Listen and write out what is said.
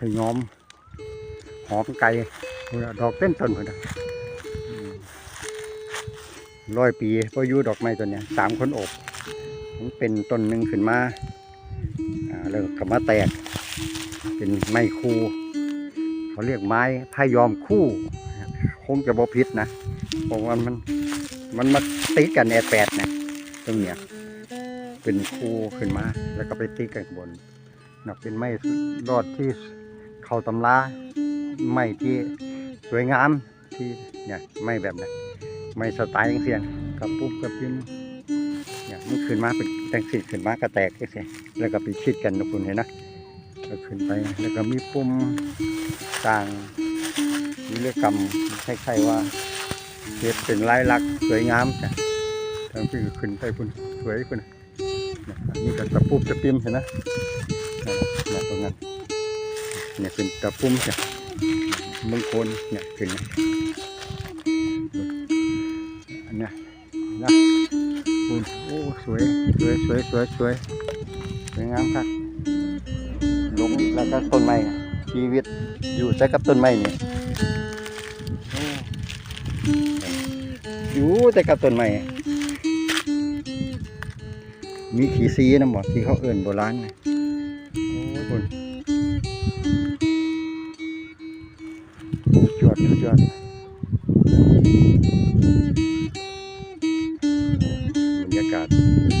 พยอม หอมไก่ดอกเต้นต้นพุ่นน่ะอืมร้อยปีพออยู่ดอกไม้ตัวเนี้ยสามคนอบมันเป็นต้นหนึ่งขึ้นมาแล้วก็มาแตก เป็นไม้คู่เขาเรียกไม้พายอมคู่ คงจะบ่พิษนะเพราะว่ามันมันมาติดกันแอดแปดนะตรงเนี้ยเป็นคู่ขึ้นมา แล้วก็ไปติดกันบนนะเป็นไม้รอดที่ เข้าตำราไม้ที่สวยงามที่เนี่ยไม้แบบนั้นไม้สไตล์จังเสียงกับปุ๊บกับปิ้มเนี่ยมันขึ้นมาเป็นจังสีขึ้นมากระแตกเสียแล้วก็ไปชิดกันนะคุณเห็นนะก็ขึ้นไปแล้วก็มีปุ่มต่างวิรกรรมคล้ายๆว่าเฮ็ดเป็นลายลักษณ์สวยงามจ้ะทางที่ขึ้นไปคุณสวยคุณนะนี่ก็ตะปุบตะปิมเห็นนะนั่นนะตรงนั้น เนี่ยเป็นตะปุ่มจ้ะมงคลเนี่ยขึ้นอันเนี้ยนะคุณโอ้สวยสวยสวยสวยสวยสวยงามครับลงแล้วก็ต้นไม้ชีวิตอยู่ใช้กับต้นไม้นี่อยู่แต่กับต้นไม้มีขีซีนะหมอที่เขาเอิ่นโบราณนะ God.